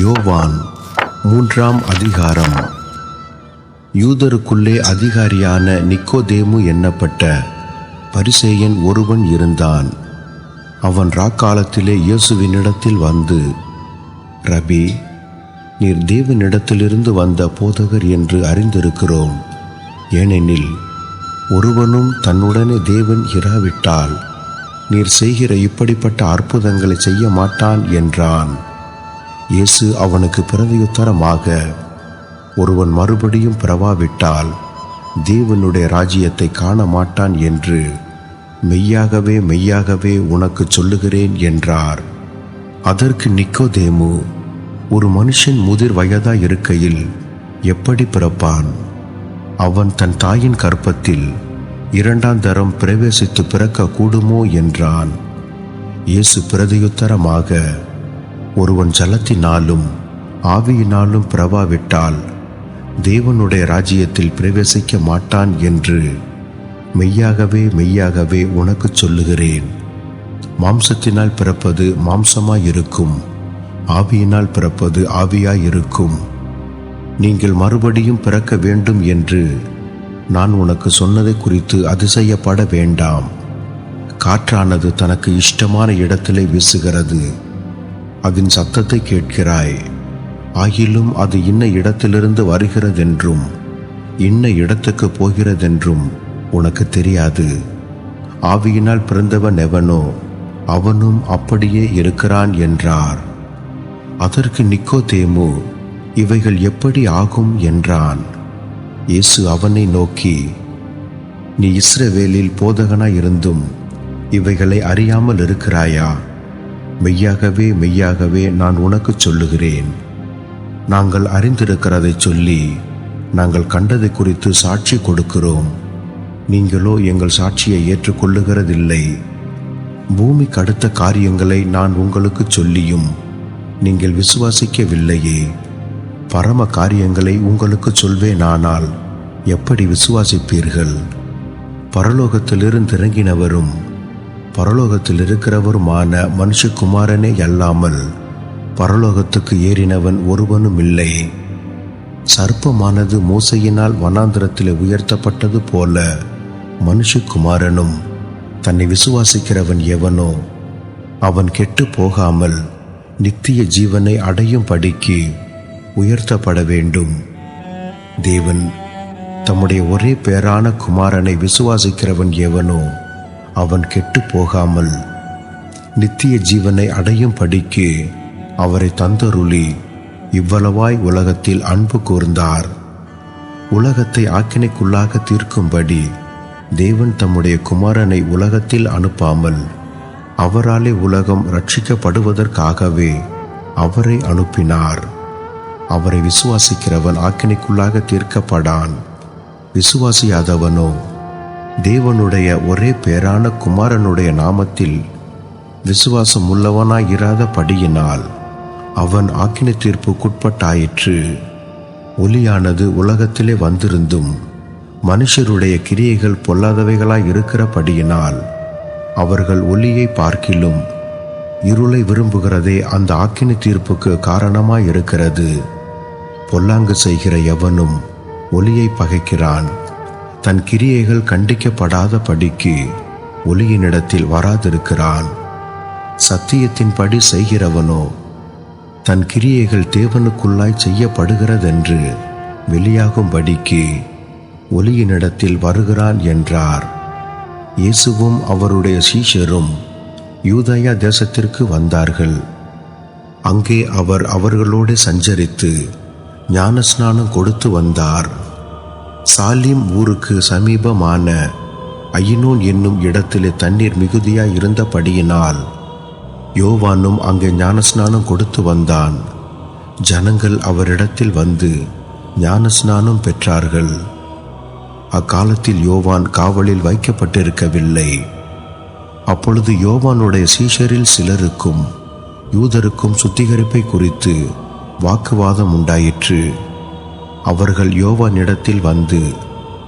யோவான் மூன்றாம் அதிகாரம். யூதருக்குள்ளே அதிகாரியான நிக்கோதேமு எண்ணப்பட்ட பரிசேயன் ஒருவன் இருந்தான். அவன் ராக்காலத்திலே இயேசுவினிடத்தில் வந்து ரபி நீர் தேவனிடத்திலிருந்து வந்த போதகர் என்று அறிந்திருக்கிறோம். ஏனெனில் ஒருவனும் தன்னுடனே தேவன் இராவிட்டால் நீர் செய்கிற இப்படிப்பட்ட அற்புதங்களை செய்ய மாட்டான் என்றான். இயேசு அவனுக்கு பிரதியுத்தரமாக ஒருவன் மறுபடியும் பிறவாவிட்டால் தேவனுடைய ராஜ்யத்தை காண மாட்டான் என்று மெய்யாகவே மெய்யாகவே உனக்கு சொல்லுகிறேன் என்றார். அதற்கு நிக்கோதேமு ஒரு மனுஷன் முதிர் வயதாய் இருக்கையில் எப்படி பிறப்பான்? அவன் தன் தாயின் கற்பத்தில் இரண்டாம் தரம் பிரவேசித்து பிறக்க கூடுமோ என்றான். இயேசு பிரதியுத்தரமாக ஒருவன் ஜலத்தினாலும் ஆவியினாலும் பிறவாவிட்டால் தேவனுடைய ராஜ்யத்தில் பிரவேசிக்க மாட்டான் என்று மெய்யாகவே மெய்யாகவே உனக்கு சொல்லுகிறேன். மாம்சத்தினால் பிறப்பது மாம்சமாயிருக்கும் ஆவியினால் பிறப்பது ஆவியாயிருக்கும். நீங்கள் மறுபடியும் பிறக்க வேண்டும் என்று நான் உனக்கு சொன்னதை குறித்து அதிசயப்பட வேண்டாம். காற்றானது தனக்கு இஷ்டமான இடத்திலே வீசுகிறது. அதன் சத்தத்தை கேட்கிறாய். ஆகிலும் அது இன்ன இடத்திலிருந்து வருகிறதென்றும் இன்ன இடத்துக்கு போகிறதென்றும் உனக்கு தெரியாது. ஆவியினால் பிறந்தவன் எவனோ அவனும் அப்படியே இருக்கிறான் என்றார். அதற்கு நிக்கோதேமு இவைகள் எப்படி ஆகும் என்றான். இயேசு அவனை நோக்கி நீ இஸ்ரவேலில் போதகனாயிருந்தும் இவைகளை அறியாமல் இருக்கிறாயா? மெய்யாகவே மெய்யாகவே நான் உனக்கு சொல்லுகிறேன். நாங்கள் அறிந்திருக்கிறதை சொல்லி நாங்கள் கண்டதை குறித்து சாட்சி கொடுக்கிறோம். நீங்களோ எங்கள் சாட்சியை ஏற்றுக்கொள்ளுகிறதில்லை. பூமிக்கு அடுத்த காரியங்களை நான் உங்களுக்கு சொல்லியும் நீங்கள் விசுவாசிக்கவில்லையே. பரம காரியங்களை உங்களுக்கு சொல்வேனானால் எப்படி விசுவாசிப்பீர்கள்? பரலோகத்திலிருந்து இறங்கினவரும் பரலோகத்தில் இருக்கிறவருமான மனுஷகுமாரனே அல்லாமல் பரலோகத்துக்கு ஏறினவன் ஒருவனும் இல்லை சர்ப்பமானது மூசையினால் வனாந்திரத்தில் உயர்த்தப்பட்டது போல மனுஷகுமாரனும் தன்னை விசுவாசிக்கிறவன் எவனோ அவன் கெட்டு போகாமல் நித்திய ஜீவனை அடையும் படிக்கு உயர்த்தப்பட வேண்டும். தேவன் தம்முடைய ஒரே பேரான குமாரனை விசுவாசிக்கிறவன் எவனோ அவன் கெட்டு போகாமல் நித்திய ஜீவனை அடையும் படிக்கு அவரை தந்தருளி இவ்வளவாய் உலகத்தில் அன்பு கூர்ந்தார். உலகத்தை ஆக்கினைக்குள்ளாக தீர்க்கும்படி தேவன் தம்முடைய குமாரனை உலகத்தில் அனுப்பாமல் அவராலே உலகம் ரட்சிக்கப்படுவதற்காகவே அவரை அனுப்பினார். அவரை விசுவாசிக்கிறவன் ஆக்கினைக்குள்ளாக தீர்க்கப்படான். விசுவாசியாதவனோ தேவனுடைய ஒரே பேரான குமாரனுடைய நாமத்தில் விசுவாசம் உள்ளவனாய் இராதபடியினால் அவன் ஆக்கின தீர்ப்புக்குட்பட்டாயிற்று ஒலியானது உலகத்திலே வந்திருந்தும் மனுஷருடைய கிரியைகள் பொல்லாதவைகளாய் இருக்கிறபடியினால் அவர்கள் ஒளியை பார்க்கிலும் இருளை விரும்புகிறதே அந்த ஆக்கினை தீர்ப்புக்கு காரணமாய் இருக்கிறது பொல்லாங்கு செய்கிற எவனும் ஒளியை பகைக்கிறான். தன் கிரியைகள் கண்டிக்கப்படாத படிக்கு ஒளியினிடத்தில் வராதிருக்கிறான். சத்தியத்தின்படி செய்கிறவனோ தன் கிரியைகள் தேவனுக்குள்ளாய் செய்யப்படுகிறதென்று வெளியாகும்படிக்கு ஒளியினிடத்தில் வருகிறான் என்றார். இயேசுவும் அவருடைய சீஷரும் யூதயா தேசத்திற்கு வந்தார்கள். அங்கே அவர் அவர்களோடு சஞ்சரித்து ஞானஸ்நானம் கொடுத்து வந்தார். சாலிம் ஊருக்கு சமீபமான ஐயனோன் என்னும் இடத்திலே தண்ணீர் மிகுதியாய் இருந்தபடியினால் யோவானும் அங்கே ஞானஸ்நானம் கொடுத்து வந்தான். ஜனங்கள் அவரிடத்தில் வந்து ஞானஸ்நானம் பெற்றார்கள். அக்காலத்தில் யோவான் காவலில் வைக்கப்பட்டிருக்கவில்லை. அப்பொழுது யோவானுடைய சீஷரில் சிலருக்கும் யூதருக்கும் சுத்திகரிப்பை குறித்து வாக்குவாதம் உண்டாயிற்று. அவர்கள் யோவானிடத்தில் வந்து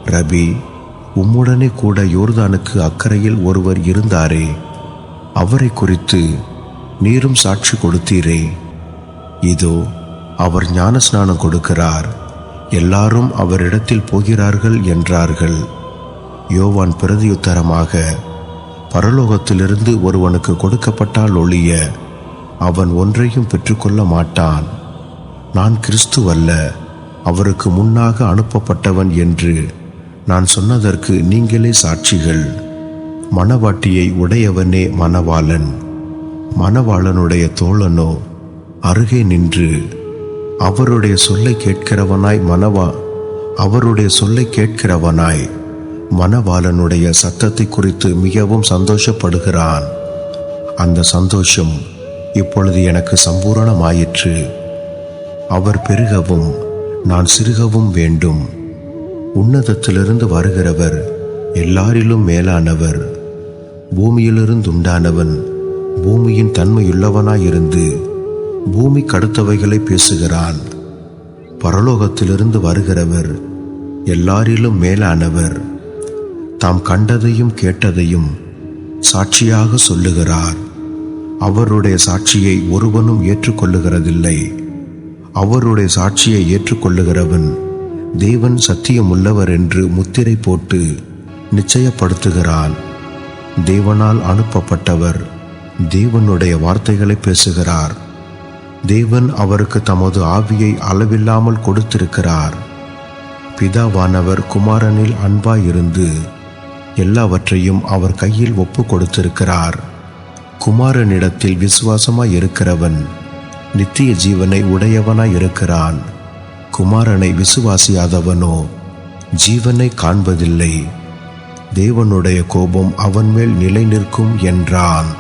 ரபி உம்முடனே கூட யோர்தானுக்கு அக்கறையில் ஒருவர் இருந்தாரே அவரை குறித்து நீரும் சாட்சி கொடுத்தீரே. இதோ அவர் ஞானஸ்நானம் கொடுக்கிறார். எல்லாரும் அவரிடத்தில் போகிறார்கள் என்றார்கள். யோவான் பிரதியுத்தரமாக பரலோகத்திலிருந்து ஒருவனுக்கு கொடுக்கப்பட்டால் ஒழிய அவன் ஒன்றையும் பெற்றுக்கொள்ள மாட்டான். நான் கிறிஸ்துவல்ல. அவருக்கு முன்னாக அனுப்பப்பட்டவன் என்று நான் சொன்னதற்கு நீங்களே சாட்சிகள். மணவாட்டியை உடையவனே மணவாளன். மணவாளனுடைய தோழனோ அருகே நின்று அவருடைய சொல்லை கேட்கிறவனாய் மனவா அவருடைய சொல்லை கேட்கிறவனாய் மணவாளனுடைய சத்தத்தை குறித்து மிகவும் சந்தோஷப்படுகிறான். அந்த சந்தோஷம் இப்பொழுது எனக்கு சம்பூரணமாயிற்று. அவர் பெருகவும் நான் சிறுகவும் வேண்டும். உன்னதத்திலிருந்து வருகிறவர் எல்லாரிலும் மேலானவர். பூமியிலிருந்து உண்டானவன் பூமியின் தன்மையுள்ளவனாயிருந்து பூமி கடுத்தவைகளை பேசுகிறான். பரலோகத்திலிருந்து வருகிறவர் எல்லாரிலும் மேலானவர். தாம் கண்டதையும் கேட்டதையும் சாட்சியாக சொல்லுகிறார். அவருடைய சாட்சியை ஒருவனும் ஏற்றுக்கொள்ளுகிறதில்லை. அவருடைய சாட்சியை ஏற்றுக்கொள்ளுகிறவன் தேவன் சத்தியமுள்ளவர் என்று முத்திரை போட்டு நிச்சயப்படுத்துகிறான். தேவனால் அனுப்பப்பட்டவர் தேவனுடைய வார்த்தைகளை பேசுகிறார். தேவன் அவருக்கு தமது ஆவியை அளவில்லாமல் கொடுத்திருக்கிறார். பிதாவானவர் குமாரனில் அன்பாயிருந்து எல்லாவற்றையும் அவர் கையில் ஒப்பு கொடுத்திருக்கிறார். குமாரனிடத்தில் விசுவாசமாய் இருக்கிறவன் நித்திய ஜீவனை உடையவனாய் இருக்கிறான் குமாரனை விசுவாசியாதவனோ ஜீவனை காண்பதில்லை. தேவனுடைய கோபம் அவன் மேல் நிலை நிற்கும் என்றான்.